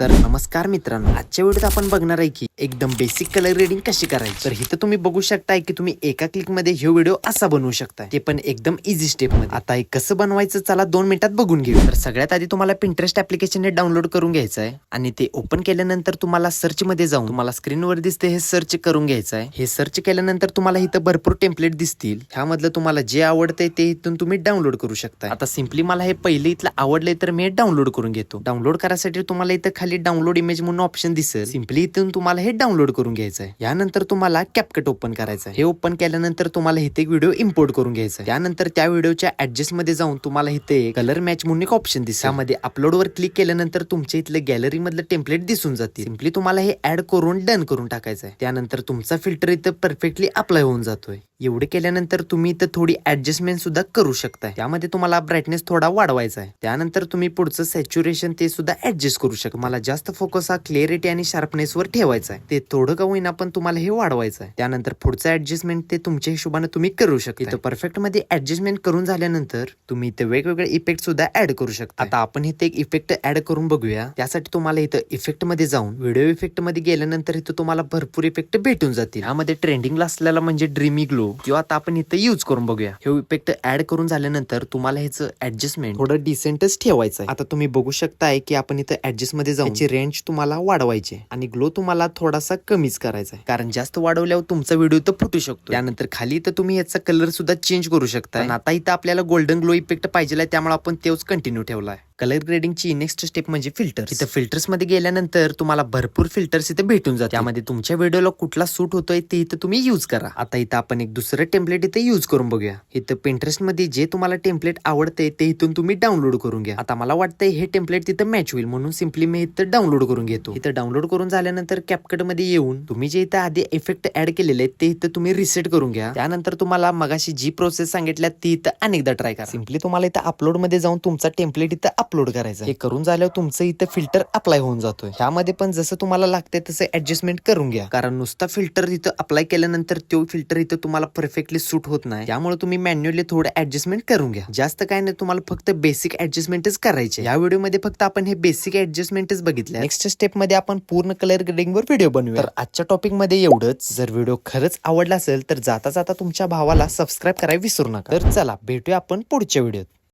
तर नमस्कार मित्रांनो आजच्या व्हिडिओत आपण बघणार आहे की एकदम बेसिक कलर ग्रेडिंग कशी करायची? तर इथं तुम्ही बघू शकताय की तुम्ही एका क्लिकमध्ये हे व्हिडिओ असा बनवू शकता ते पण एकदम इझी स्टेपमध्ये. आता हे कसं बनवायचं चला दोन मिनिटात बघून घेऊ. तर सगळ्यात आधी तुम्हाला पिंटरेस्ट ऍप्लिकेशन हे डाउनलोड करून घ्यायचं आहे आणि ते ओपन केल्यानंतर तुम्हाला सर्च मध्ये जाऊन तुम्हाला स्क्रीनवर दिसते हे सर्च करून घ्यायचं आहे. हे सर्च केल्यानंतर तुम्हाला इथं भरपूर टेम्पलेट दिसतील. ह्यामधलं तुम्हाला जे आवडतंय ते इथून तुम्ही डाउनलोड करू शकता आता सिम्पली मला हे पहिले इथलं आवडले तर मी डाउनलोड करून घेतो. डाउनलोड करायसाठी तुम्हाला इथं खाली डाउनलोड इमेज म्हणून ऑप्शन दिसेल. सिम्पली इथून तुम्हाला हे डाउनलोड करून घ्यायचं आहे यानंतर तुम्हाला कॅपकट ओपन करायचं आहे हे ओपन केल्यानंतर तुम्हाला इथे एक व्हिडिओ इम्पोर्ट करून घ्यायचा त्यानंतर त्या व्हिडिओच्या ऍडजस्टमध्ये जाऊन तुम्हाला इथे कलर मॅच म्हणून एक ऑप्शन दिसेल. त्यामध्ये अपलोड वर क्लिक केल्यानंतर तुमच्या इथलं गॅलरी मधलं टेम्पलेट दिसून जाते सिम्पली तुम्हाला हे ऍड करून डन करून टाकायचं आहे त्यानंतर तुमचा फिल्टर इथं परफेक्टली अप्लाय होऊन जातोय. एवढे केल्यानंतर तुम्ही इथं थोडी ऍडजस्टमेंट सुद्धा करू शकताय. त्यामध्ये तुम्हाला ब्राईटनेस थोडा वाढवायचा आहे. त्यानंतर तुम्ही पुढचं सॅच्युरेशन ते सुद्धा ऍडजस्ट करू शकता. मला जास्त फोकस हा क्लिअरिटी आणि शार्पनेस वर ठेवायचा आहे. ते थोडं का होईना पण तुम्हाला हे वाढवायचं आहे. त्यानंतर पुढचं ऍडजस्टमेंट ते तुमच्या हिशोबाने तुम्ही करू शकता. इथं परफेक्टमध्ये ऍडजस्टमेंट करून झाल्यानंतर तुम्ही इथं वेगवेगळे इफेक्ट सुद्धा ऍड करू शकता. आता आपण इथे एक इफेक्ट ऍड करून बघूया. त्यासाठी तुम्हाला इथं इफेक्टमध्ये जाऊन व्हिडिओ इफेक्टमध्ये गेल्यानंतर इथं तुम्हाला भरपूर इफेक्ट भेटून जातील. यामध्ये ट्रेंडिंगला असलेला म्हणजे ड्रीमी ग्लो किंवा आता आपण इथं यूज करून बघूया. हे इफेक्ट ऍड करून झाल्यानंतर तुम्हाला ह्याचं ऍडजस्टमेंट थोडं डिसेंटच ठेवायचं आहे. आता तुम्ही बघू शकताय की आपण इथं ऍडजस्टमध्ये जाऊन रेंज तुम्हाला वाढवायची आणि ग्लो तुम्हाला थोडासा कमीच करायचा आहे. कारण जास्त वाढवल्यावर तुमचा व्हिडिओ तर फुटू शकतो. त्यानंतर खाली तर तुम्ही याचा कलर सुद्धा चेंज करू शकता आता इथं आपल्याला गोल्डन ग्लो इफेक्ट पाहिजे त्यामुळे आपण तेच कंटिन्यू ठेवलाय कलर ग्रेडिंगची नेक्स्ट स्टेप म्हणजे फिल्टर इथं फिल्टर्समध्ये गेल्यानंतर तुम्हाला भरपूर फिल्टर्स इथे भेटून जातात त्यामध्ये तुमच्या व्हिडिओला कुठला सूट होतोय ते इथं तुम्ही युज करा. आता इथं आपण एक दुसरं टेम्पलेट इथे युज करून बघूया. इथं पिंटरेस्टमध्ये जे तुम्हाला टेम्पलेट आवडते ते इथून तुम्ही डाउनलोड करून घ्या. आता मला वाटतंय हे टेम्पलेट तिथं मॅच होईल म्हणून सिम्पली मी इथं डाउनलोड करून घेतो. इथं डाउनलोड करून झाल्यानंतर कॅपकटमध्ये येऊन तुम्ही जे इथं आधी इफेक्ट ऍड केलेले आहेत ते इथं तुम्ही रिसेट करून घ्या. त्यानंतर तुम्हाला मगाशी जी प्रोसेस सांगितल्या ती इथं अनेकदा ट्राय करा. सिम्पली तुम्हाला इथं अपलोडमध्ये जाऊन तुमचा टेम्पलेट इथं अपलोड करायचा हे करून झाल्यावर तुमचं इथं फिल्टर अप्लाय होऊन जातो ह्यामध्ये पण जसं तुम्हाला लागतंय तसं ऍडजस्टमेंट करून घ्या. कारण नुसता फिल्टर इथं अप्लाय केल्यानंतर तो फिल्टर इथं तुम्हाला तुम्हाला परफेक्टली सूट होत नाही. त्यामुळे तुम्ही मॅन्युअली थोडं ऍडजस्टमेंट करून घ्या. जास्त काय नाही तुम्हाला फक्त बेसिक ऍडजस्टमेंटच करायचे. या व्हिडिओमध्ये फक्त आपण हे बेसिक ऍडजस्टमेंटच बघितले नेक्स्ट स्टेपमध्ये आपण पूर्ण कलर ग्रेडिंग वर व्हिडिओ बनवूया. तर आजच्या टॉपिकमध्ये एवढंच. जर व्हिडिओ खरंच आवडला असेल तर जाता जाता तुमच्या भावाला सबस्क्राईब करायला विसरू नका. तर चला भेटूया आपण पुढच्या व्हिडिओत